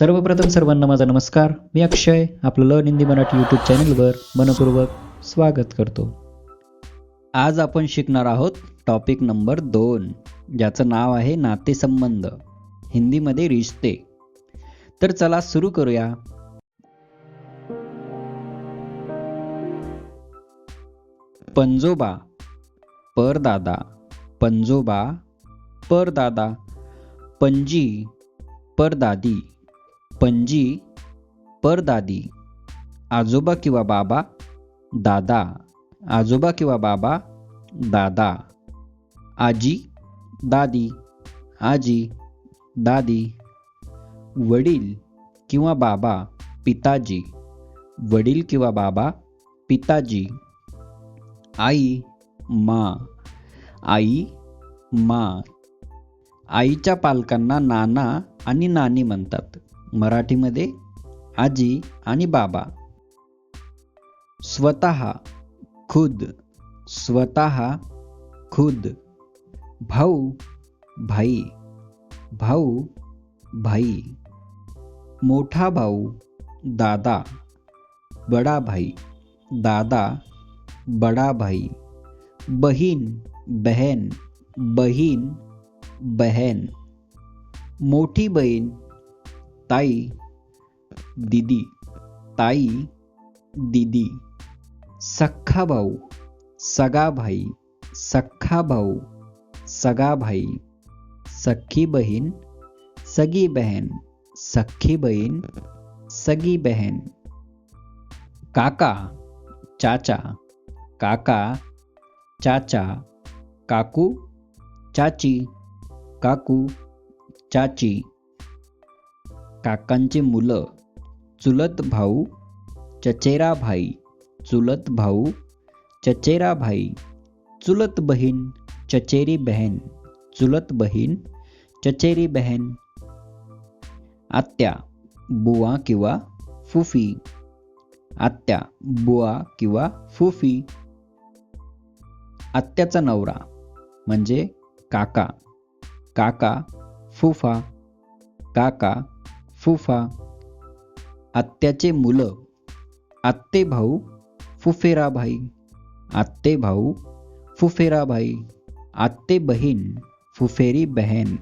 सर्वप्रथम सर्वांना माझा नमस्कार. मी अक्षय आपलं लर्न हिंदी मराठी यूट्यूब चॅनलवर मनपूर्वक स्वागत करतो. आज आपण शिकणार आहोत टॉपिक नंबर दोन ज्याचं नाव आहे नातेसंबंध. हिंदीमध्ये रिश्ते. तर चला सुरू करूया. पंजोबा परदादा. पंजोबा परदादा. पंजी परदादी. पणजी परदादी आजोबा किंवा बाबा दादा आजोबा किंवा बाबा दादा आजी दादी आजी दादी वडील किंवा बाबा पिताजी वडील किंवा बाबा पिताजी आई मा आई मा. आईच्या पालकांना नाना आणि नानी म्हणतात. मराठीमध्ये आजी आणि बाबा. स्वतः खुद स्वतः खुद. भाऊ भाई. भाऊ भाई. मोठा भाऊ दादा. बडा भाई दादा. बडा भाई. बहीण बहन. बहीण बहन. मोठी बहीण ताई, दिदी ताई, दिदी सख्खा भाऊ सगा भाई सख्खा भाऊ सगा भाई सख्खी बहीण सगी बहन सख्खी बहीण सगी बहन। काका, चाचा काका, चाचा, काकू, चाची काकू, चाची। काकांची मुलं चुलत भाऊ चचेरा भाई चुलत भाऊ चचेरा भाई चुलत बहीण चचेरी बहन चुलत बहीण चचेरी बहन आत्या बुवा किंवा फुफी आत्या बुवा किंवा फुफी आत्याचा नवरा म्हणजे काका काका फुफा काका फुफा आत्याचे मुलं आत्ते भाऊ फुफेराभाई आत्ते भाऊ फुफेराभाई आत्ते बहीण फुफेरी बहन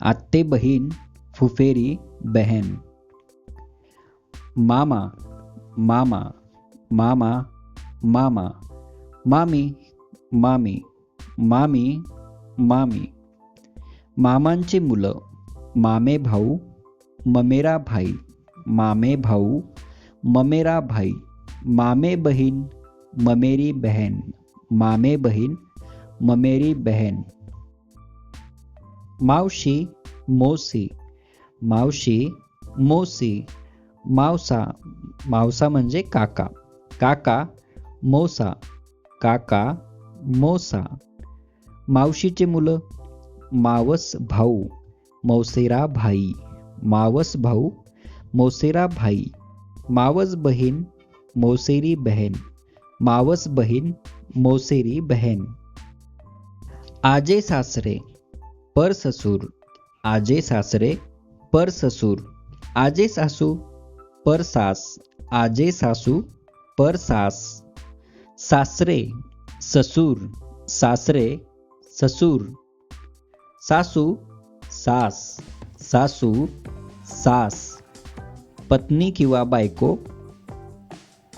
आत्ते बहीण फुफेरी बहन. मामा मामा मामा मामा मामी मामी मामी मामी. मामांची मुलं मामे भाऊ ममेरा भाई मामे भाऊ ममेरा भाई मामे बहीण ममेरी बहन मामे बहीण ममेरी बहन। मावशी मोसी मावशी मोसी मावसा मावसा म्हणजे काका काका मोसा काका मोसा। मावशीचे मुलं मावस भाऊ मौसेरा भाई। मावस भाऊ मौसेरा भाई मावस बहीण मौसेरी बहन मावस बहीण मौसेरी बहन। आजे सासरे पर ससूर। आजे सासरे पर ससूर। आजे सासू पर सास। आजे सासू पर सास। सासरे ससूर। सासरे ससूर। सासू सास। सासू सास पत्नी किंवा बायको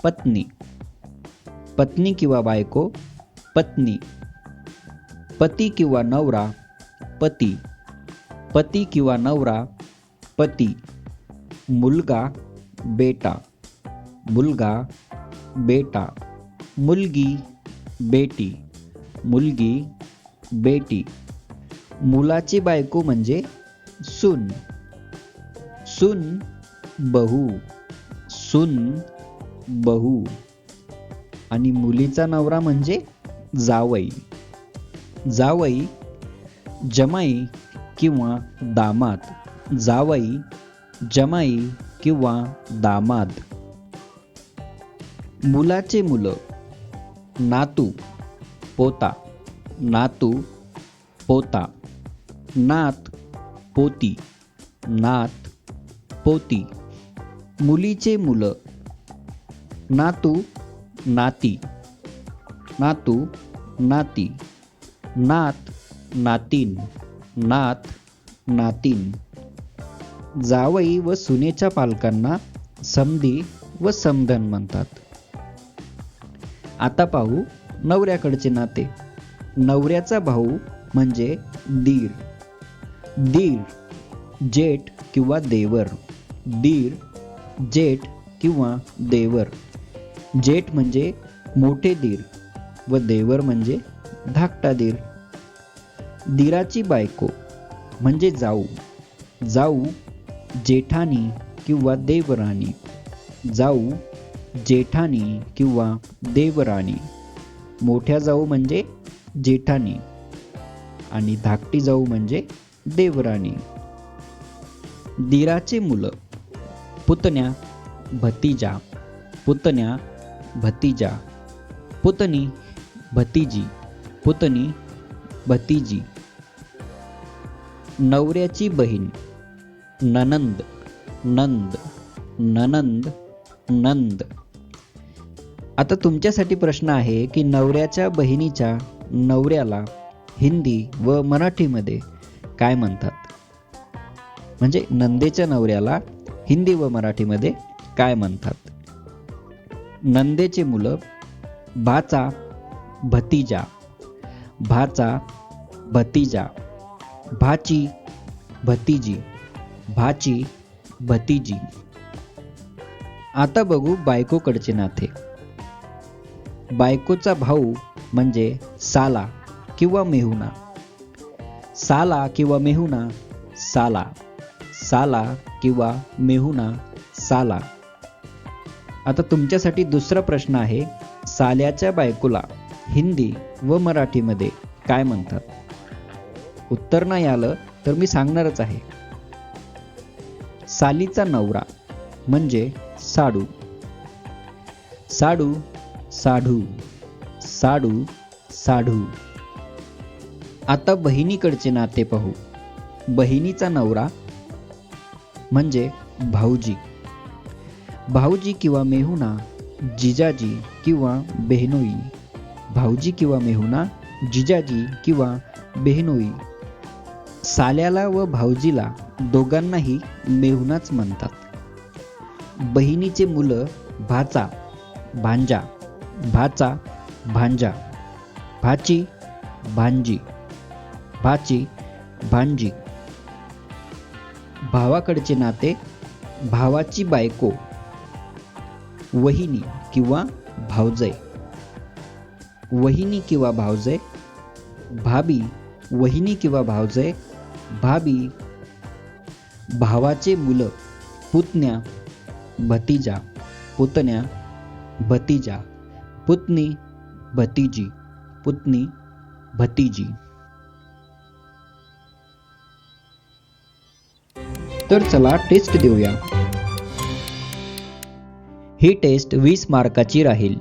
पत्नी पत्नी किंवा बायको पत्नी पती किंवा नवरा पती पती किंवा नवरा पती मुलगा बेटा मुलगा बेटा मुलगी बेटी मुलगी बेटी. मुलाची बायको म्हणजे सुन सून बहु सून बहु. आणि मुलीचा नवरा म्हणजे जावई. जावई जमाई किंवा दामाद. जावई जमाई किंवा दामाद. मुलाचे मुलं नातू पोता. नातू पोता. नात पोती नात पोती मुलीचे मुलं नातू नाती नातू नाती नात नातीन नात नातीन. जावई व सुनेच्या पालकांना समधी व समधन म्हणतात. आता पाहू नवऱ्याकडचे नाते. नवऱ्याचा भाऊ म्हणजे दीर. दीर जेठ किंवा देवर. दीर जेठ किंवा देवर. जेठ म्हणजे मोठे दीर व देवर म्हणजे धाकटा दीर. दीराची बायको म्हणजे जाऊ. जाऊ जेठानी किंवा देवराणी जाऊ जेठानी किंवा देवराणी मोठ्या जाऊ म्हणजे जेठानी आणि धाकटी जाऊ म्हणजे देवराणी. दीराचे मुलं. पुतण्या भतीजा. पुतण्या भतीजा. पुतणी भतीजी. पुतणी भतीजी. नवऱ्याची बहीण. ननंद. नंद. ननंद. नंद. आता तुमच्यासाठी प्रश्न आहे की नवऱ्याच्या बहिणीच्या नवऱ्याला हिंदी व मराठीमध्ये काय म्हणतात? म्हणजे नंदेच्या नवऱ्याला हिंदी व मराठीमध्ये काय म्हणतात? नंदेचे मुलं भाचा भतीजा भाचा भतीजा भाची भतीजी भाची भतीजी. आता बघू बायकोकडचे नाते. बायकोचा भाऊ म्हणजे साला किंवा मेहुना साला किंवा मेहुणा साला. साला किंवा मेहुणा साला. आता तुमच्यासाठी दुसरा प्रश्न आहे साल्याच्या बायकोला हिंदी व मराठीमध्ये काय म्हणतात? उत्तर नाही आलं तर मी सांगणारच आहे. सालीचा नवरा म्हणजे साडू. साडू साढू साडू साढू आता बहिणीकडचे नाते पाहू. बहिणीचा नवरा म्हणजे भाऊजी. भाऊजी किंवा मेहुणा जिजाजी किंवा बेहनोई भाऊजी किंवा मेहुणा जिजाजी किंवा बेहनोई साल्याला व भाऊजीला दोघांनाही मेहुणाच म्हणतात. बहिणीचे मुलं भाचा भांजा भाचा भांजा. भाची भांजी. भाची भांजी. भावाकडचे नाते भावाची बायको वहिनी किंवा भावजय वहिनी किंवा भावजय भाबी वहिनी किंवा भावजय भाबी भावाचे मुलं पुतण्या भतीजा पुतण्या भतीजा. पुतणी भतीजी. पुतणी भतीजी. तर चला टेस्ट देऊया. ही टेस्ट वीस मार्काची राहील.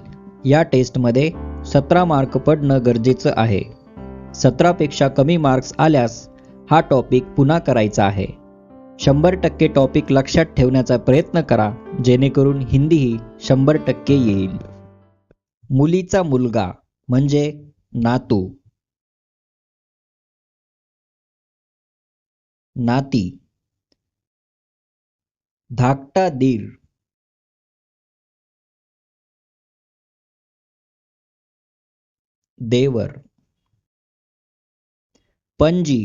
या टेस्टमध्ये सतरा मार्क पडणं गरजेचं आहे. सतरापेक्षा कमी मार्क्स आल्यास हा टॉपिक पुन्हा करायचा आहे. शंभर टक्के टॉपिक लक्षात ठेवण्याचा प्रयत्न करा जेणेकरून हिंदीही शंभर टक्के येईल. मुलीचा मुलगा म्हणजे नातू. नाती. धाकटा दीर। देवर। पणजी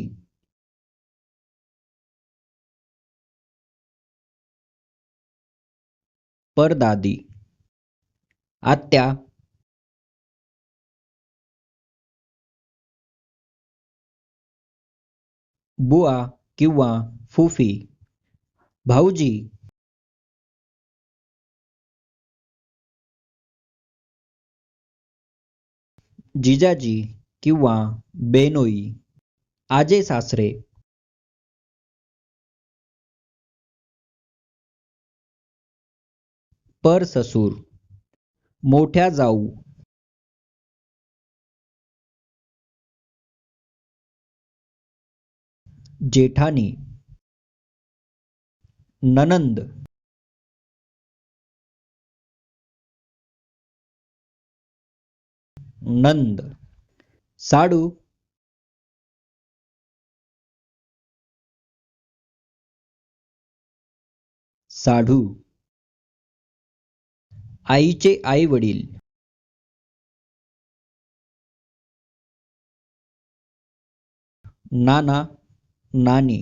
परदादी। आत्या। बुवा किंवा फुफी। भाऊजी. जिजाजी किंवा बेनोई. आजे सासरे. पर ससूर. मोठ्या जाऊ. जेठानी. ननंद. नंद. साडू. साढू आईचे आई वडील नाना नानी.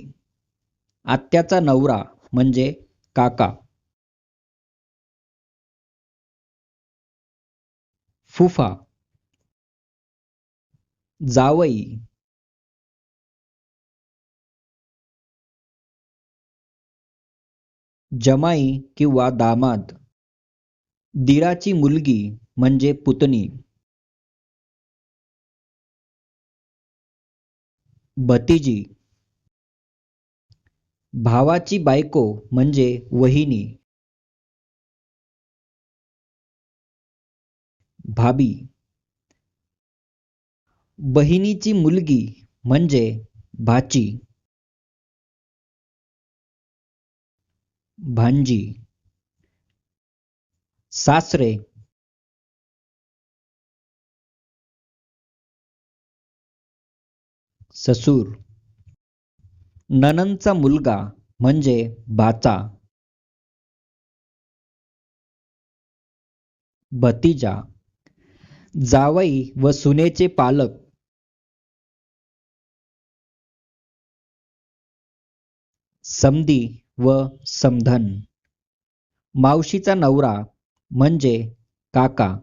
आत्याचा नवरा. म्हणजे काका. फुफा. जावई. जमाई किंवा दामाद. दिराची मुलगी म्हणजे पुतणी. भतीजी. भावाची बायको म्हणजे वहिनी. भाभी. बहिणीची मुलगी म्हणजे भाची. भांजी. सासरे. ससूर. ननंदचा मुलगा म्हणजे बाचा. भतीजा. जावई व सुनेचे पालक. समधी व समधन. मावशीचा नवरा म्हणजे काका.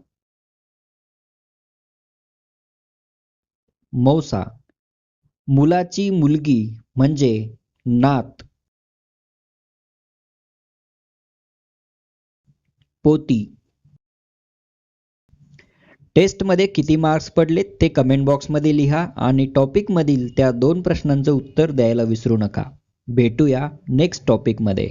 मौसा. मुलाची मुलगी म्हणजे नात. पोती. टेस्टमध्ये किती मार्क्स पडले ते कमेंट बॉक्समध्ये लिहा आणि टॉपिकमधील त्या दोन प्रश्नांचं उत्तर द्यायला विसरू नका. भेटूया नेक्स्ट टॉपिकमध्ये